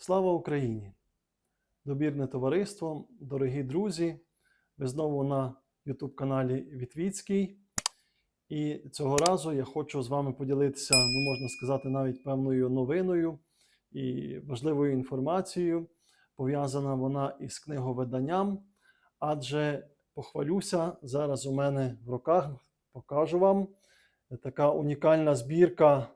Слава Україні! Добірне товариство, дорогі друзі! Ви знову на YouTube-каналі Вітвіцький. І цього разу я хочу з вами поділитися, ну можна сказати, навіть певною новиною і важливою інформацією. Пов'язана вона із книговиданням. Адже похвалюся, зараз у мене в руках покажу вам така унікальна збірка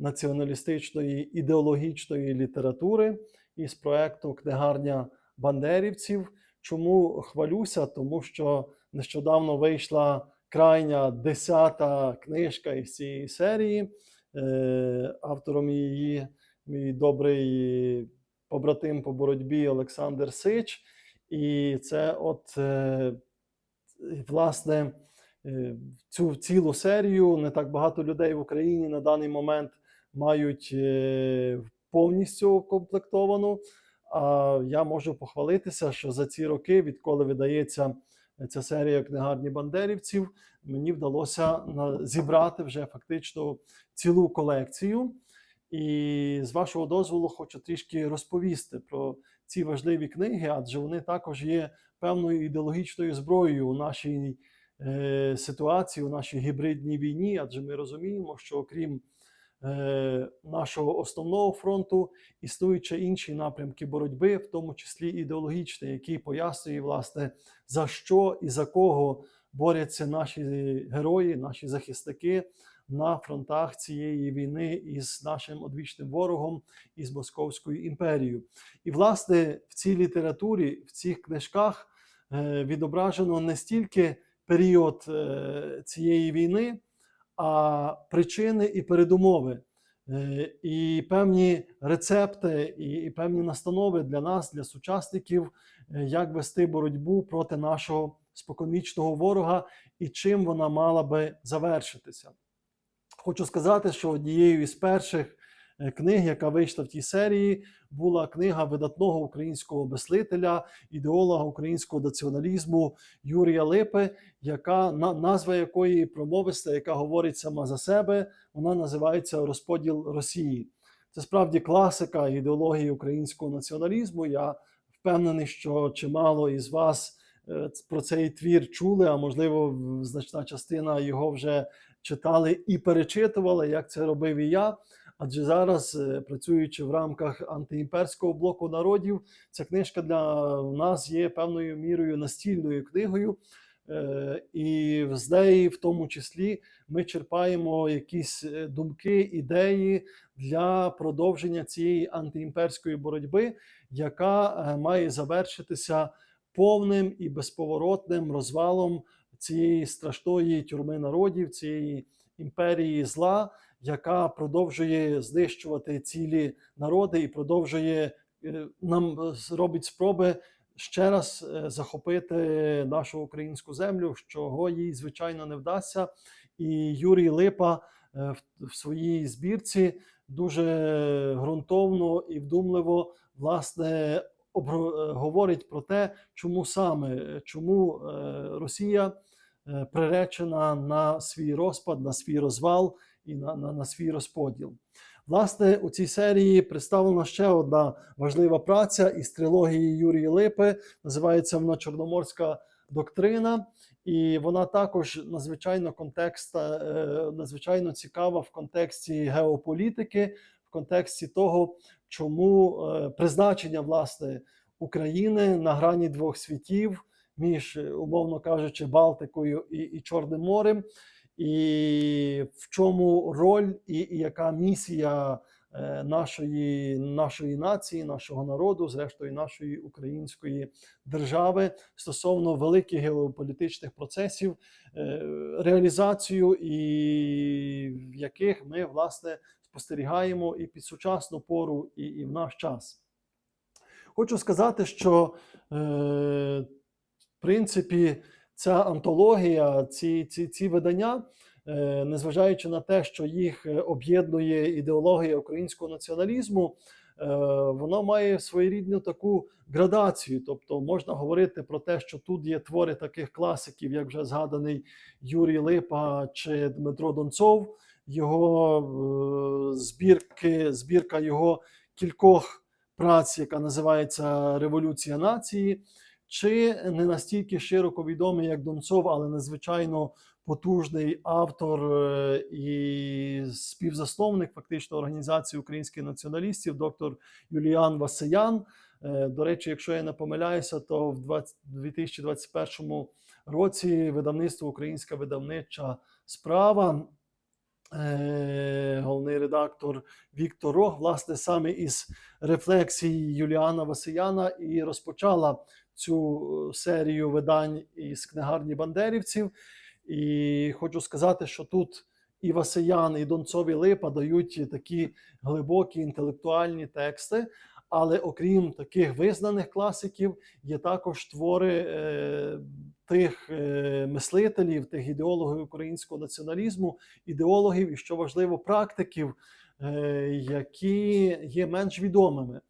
націоналістичної ідеологічної літератури із проекту Книгарня Бандерівців. Чому хвалюся? Тому що нещодавно вийшла крайня десята книжка із цієї серії. Е, Автором її мій добрий побратим по боротьбі Олександр Сич. І це, от, е, власне, цю цілу серію не так багато людей в Україні на даний момент мають е, повністю укомплектовану. А я можу похвалитися, що за ці роки, відколи видається ця серія книгарні бандерівців, мені вдалося зібрати вже фактично цілу колекцію. І з вашого дозволу хочу трішки розповісти про ці важливі книги, адже вони також є певною ідеологічною зброєю у нашій е, ситуації, у нашій гібридній війні, адже ми розуміємо, що окрім е, нашого основного фронту існують ще інші напрямки боротьби, в тому числі ідеологічний, який пояснює, власне, за що і за кого борються наші герої, наші захисники на фронтах цієї війни із нашим одвічним ворогом, із Московською імперією. І, власне, в цій літературі, в цих книжках е, відображено не стільки період е, цієї війни, а причини і передумови, е, і певні рецепти, і, певні настанови для нас, для сучасників, е, як вести боротьбу проти нашого споконвічного ворога і чим вона мала би завершитися. Хочу сказати, що однією із перших книг, яка вийшла в тій серії, була книга видатного українського мислителя, ідеолога українського націоналізму Юрія Липи, яка назва якої промовиста, яка говорить сама за себе, вона називається Розподіл Росії. Це справді класика ідеології українського націоналізму. Я впевнений, що чимало із вас е, про цей твір чули, а можливо, значна частина його вже читали і перечитували, як це робив і я. Адже зараз, е, працюючи в рамках антиімперського блоку народів, ця книжка для нас є певною мірою настільною книгою. Е, І з неї, в тому числі, ми черпаємо якісь е, думки, ідеї для продовження цієї антиімперської боротьби, яка має завершитися повним і безповоротним розвалом цієї страшної тюрми народів, цієї імперії зла, яка продовжує знищувати цілі народи і продовжує е, нам е, робить спроби ще раз е, захопити нашу українську землю, чого їй звичайно не вдасться. І Юрій Липа в, своїй збірці дуже ґрунтовно і вдумливо власне говорить про те, чому саме чому Росія приречена на свій розпад, на свій розвал і на, на, на свій розподіл. Власне, у цій серії представлена ще одна важлива праця із трилогії Юрії Липи. Називається вона Чорноморська доктрина, і вона також надзвичайно контекст, е, надзвичайно цікава в контексті геополітики, в контексті того, чому е, призначення власне України на грані двох світів між, умовно кажучи, Балтикою і, і Чорним морем, і в чому роль і, і яка місія е, нашої, нашої нації, нашого народу, зрештою нашої української держави стосовно великих геополітичних процесів, е, реалізацію і в яких ми власне спостерігаємо і під сучасну пору, і, і в наш час. Хочу сказати, що е, в принципі ця антологія, ці, ці, ці видання, е, незважаючи на те, що їх е, об'єднує ідеологія українського націоналізму, е, воно має своєрідну таку градацію. Тобто можна говорити про те, що тут є твори таких класиків, як вже згаданий Юрій Липа чи Дмитро Донцов, його збірки, збірка його кількох праць, яка називається Революція нації, чи не настільки широко відомий, як Донцов, але надзвичайно потужний автор е, і співзасновник фактично організації українських націоналістів, доктор Юліан Васиян. Е, До речі, якщо я не помиляюся, то в 20 2021 році видавництво Українська видавнича справа. е, Головний редактор Віктор Рог, власне, саме із рефлексій Юліана Васияна і розпочала цю е, серію видань із книгарні бандерівців. І хочу сказати, що тут і Васиян, і Донцов і Липа дають такі глибокі інтелектуальні тексти. Але окрім таких визнаних класиків, є також твори е, тих е, мислителів, тих ідеологів українського націоналізму, ідеологів і, що важливо, практиків, е, які є менш відомими.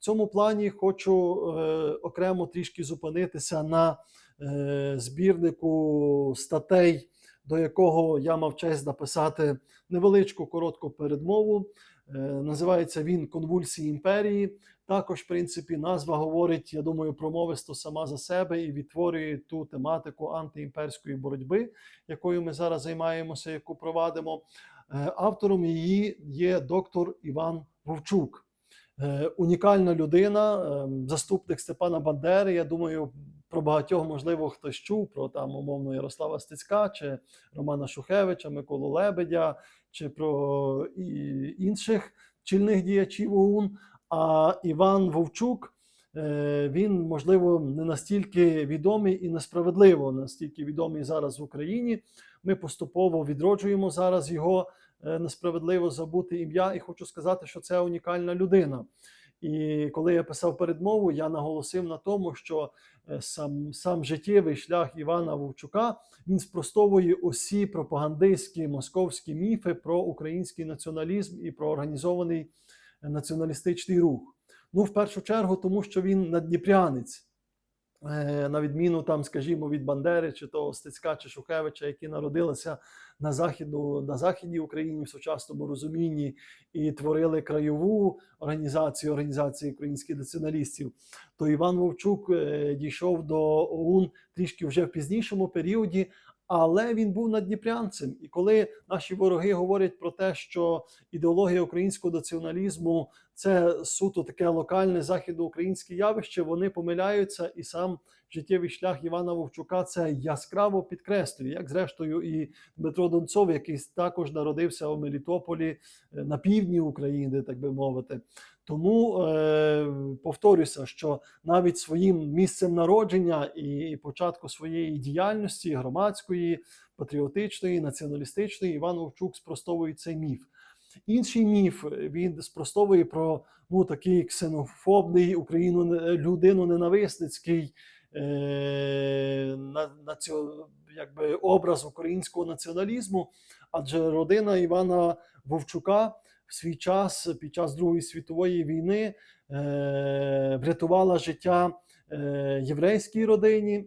Цьому плані хочу е, окремо трішки зупинитися на е, збірнику статей, до якого я мав честь написати невеличку коротку передмову. Е, Називається він Конвульсії імперії. Також, в принципі, назва говорить, я думаю, промовисто сама за себе і відтворює ту тематику антиімперської боротьби, якою ми зараз займаємося, яку провадимо. Е, Автором її є доктор Іван Вовчук. Е, Унікальна людина, е, заступник Степана Бандери. Я думаю, про багатьох, можливо, хтось чув про там умовно Ярослава Стецька, чи Романа Шухевича, Миколу Лебедя, чи про інших чільних діячів ОУН. А Іван Вовчук е, він, можливо, не настільки відомий і несправедливо настільки відомий зараз в Україні. Ми поступово відроджуємо зараз його несправедливо забути ім'я, і хочу сказати, що це унікальна людина. І коли я писав передмову, я наголосив на тому, що е, сам, сам життєвий шлях Івана Вовчука він спростовує усі пропагандистські московські міфи про український націоналізм і про організований е, націоналістичний рух. Ну, в першу чергу, тому що він надніпрянець. Е, На відміну там, скажімо, від Бандери, чи того Стецька, чи Шухевича, які народилися на західну на західній Україні в сучасному розумінні і творили краєву організацію організації українських націоналістів, то Іван Вовчук е, дійшов до ОУН трішки вже в пізнішому періоді. Але він був надніпрянцем. І коли наші вороги говорять про те, що ідеологія українського націоналізму це суто таке локальне західноукраїнське явище, вони помиляються, і сам життєвий шлях Івана Вовчука це яскраво підкреслює, як зрештою і Дмитро Донцов, який також народився у Мелітополі е, на півдні України, так би мовити. Тому е, повторюся, що навіть своїм місцем народження і початку своєї діяльності громадської, патріотичної, націоналістичної, Іван Вовчук спростовує цей міф. Інший міф він спростовує про ну, такий ксенофобний Україну людину ненависницький е, на, на цю, якби, образ українського націоналізму, адже родина Івана Вовчука в свій час під час Другої світової війни е, врятувала життя е, єврейській родині,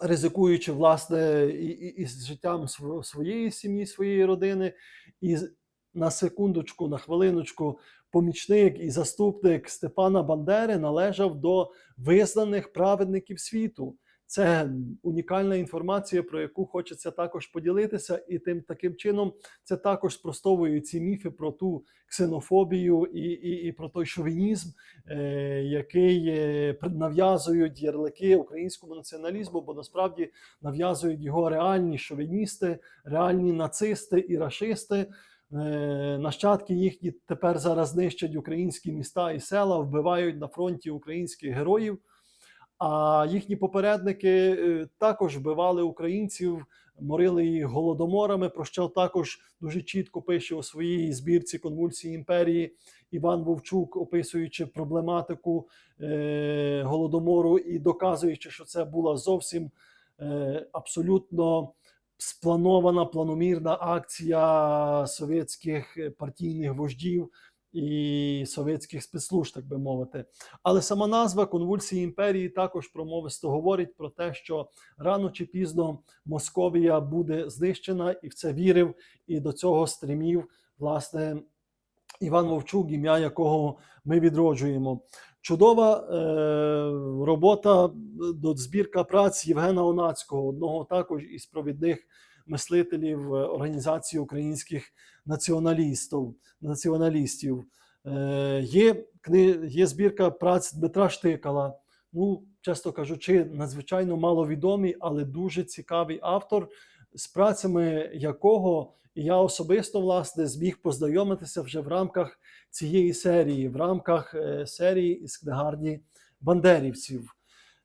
ризикуючи власне і, і, і з життям своєї сім'ї, своєї родини. І на секундочку, на хвилиночку, помічник і заступник Степана Бандери належав до визнаних праведників світу. Це унікальна інформація, про яку хочеться також поділитися, і тим таким чином це також спростовує ці міфи про ту ксенофобію і, і, і про той шовінізм, е, який е, нав'язують ярлики українському націоналізму, бо насправді нав'язують його реальні шовіністи, реальні нацисти і рашисти. Е, Нащадки їхні тепер зараз знищать українські міста і села, вбивають на фронті українських героїв. А їхні попередники е, також вбивали українців, морили їх голодоморами, про що також дуже чітко пише у своїй збірці конвульсії імперії Іван Вовчук, описуючи проблематику е, голодомору і доказуючи, що це була зовсім абсолютно спланована планомірна акція совєтських е, партійних вождів і совєтських спецслужб, так би мовити. Але сама назва конвульсії імперії також промовисто говорить про те, що рано чи пізно Московія буде знищена, і в це вірив, і до цього стримів власне Іван Вовчук, ім'я якого ми відроджуємо. Чудова е, робота до збірка праць Євгена Онацького, одного також із провідних мислителів е, Організації українських націоналістів. націоналістів. Е, є, є збірка праць Дмитра Штикала. Ну, чесно кажучи, надзвичайно маловідомий, але дуже цікавий автор, з працями якого я особисто власне зміг познайомитися вже в рамках цієї серії, в рамках е, серії із книгарні бандерівців.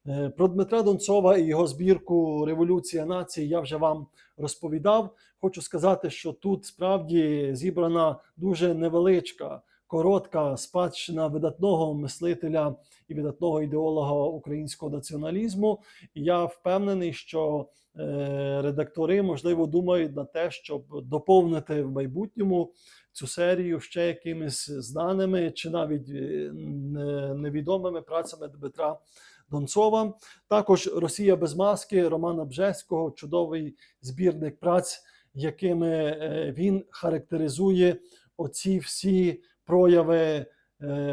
Е, Про Дмитра Донцова і його збірку Революція нації я вже вам розповідав. Хочу сказати, що тут справді зібрана дуже невеличка, коротка спадщина видатного мислителя і видатного ідеолога українського націоналізму. І я впевнений, що е, редактори можливо думають на те, щоб доповнити в майбутньому цю серію ще якимись знаними чи навіть е, невідомими працями Дмитра Донцова. Також Росія без маски Романа Бжеського, чудовий збірник праць, якими е, він характеризує оці всі прояви е,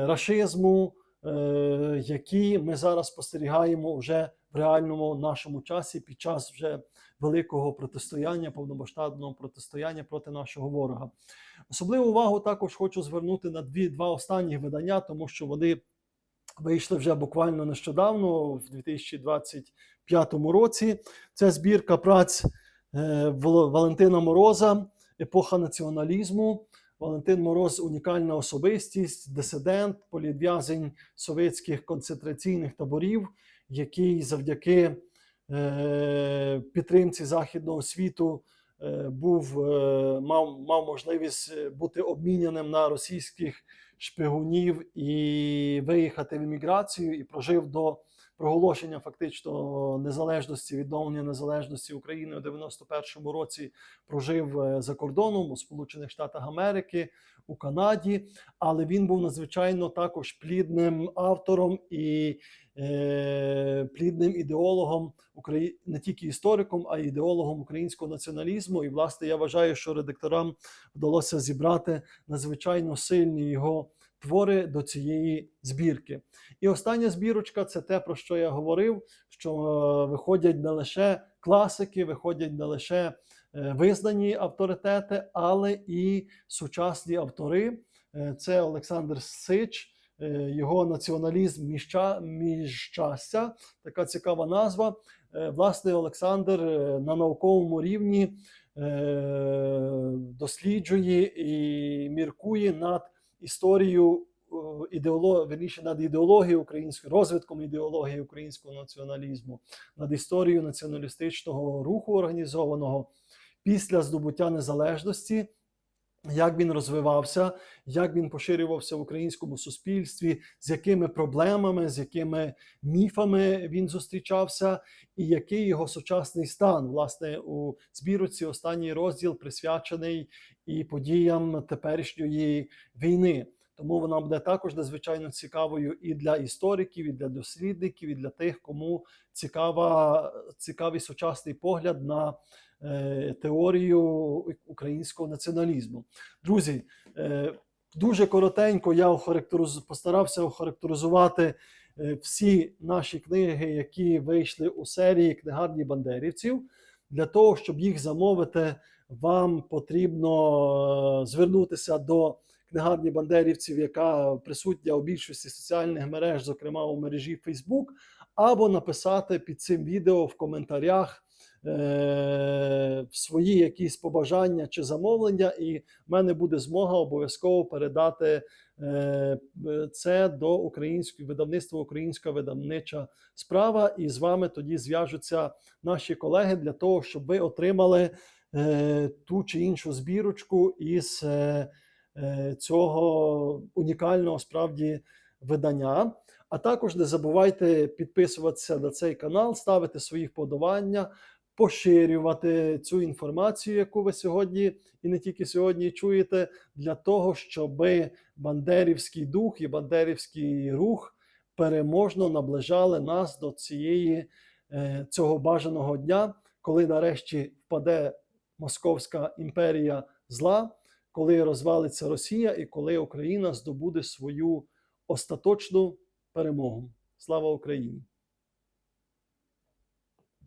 рашизму, е, які ми зараз спостерігаємо вже в реальному нашому часі під час вже великого протистояння, повномасштабного протистояння проти нашого ворога. Особливу увагу також хочу звернути на дві два останні видання, тому що вони вийшли вже буквально нещодавно, в 2025 році. Це збірка праць е, Валентина Мороза, епоха націоналізму. Валентин Мороз унікальна особистість, дисидент, політв'язень совєтських концентраційних таборів, який завдяки е, підтримці західного світу е, був, е, мав, мав можливість е, бути обміняним на російських шпигунів і виїхати в еміграцію, і прожив до проголошення фактично незалежності, відновлення незалежності України у 91-му році. Прожив е, за кордоном у Сполучених Штатах Америки, у Канаді, але він був надзвичайно також плідним автором і е, плідним ідеологом Украї... не тільки істориком, а й ідеологом українського націоналізму. І, власне, я вважаю, що редакторам вдалося зібрати надзвичайно сильні його твори до цієї збірки. І остання збірочка це те, про що я говорив: що е, виходять не лише класики, виходять не лише е, визнані авторитети, але і сучасні автори. Е, Це Олександр Сич, його націоналізм міща, міжчастя, така цікава назва. Власне, Олександр на науковому рівні досліджує і міркує над історією ідеолог, верніше над ідеологією української розвитком ідеології українського націоналізму, над історією націоналістичного руху організованого після здобуття незалежності. Як він розвивався, як він поширювався в українському суспільстві, з якими проблемами, з якими міфами він зустрічався, і який його сучасний стан. Власне, у збірці останній розділ присвячений і подіям теперішньої війни. Тому вона буде також надзвичайно цікавою і для істориків, і для дослідників, і для тих, кому цікава, цікавий сучасний погляд на е, теорію українського націоналізму. Друзі, е, дуже коротенько я охарактериз... постарався охарактеризувати е, всі наші книги, які вийшли у серії книгарні бандерівців. Для того, щоб їх замовити, вам потрібно е, звернутися до книгарні бандерівців, яка присутня у більшості соціальних мереж, зокрема у мережі Facebook, або написати під цим відео в коментарях е, свої якісь побажання чи замовлення, і в мене буде змога обов'язково передати е, це до українського видавництва Українська видавнича справа. І з вами тоді зв'яжуться наші колеги для того, щоб ви отримали ту чи іншу збірочку із е, е, цього унікального справді видання. А також не забувайте підписуватися на цей канал, ставити свої вподобання, поширювати цю інформацію, яку ви сьогодні і не тільки сьогодні чуєте, для того, щоб бандерівський дух і бандерівський рух переможно наближали нас до цієї е, цього бажаного дня, коли нарешті впаде Московська імперія зла, коли розвалиться Росія і коли Україна здобуде свою остаточну перемогу. Слава Україні!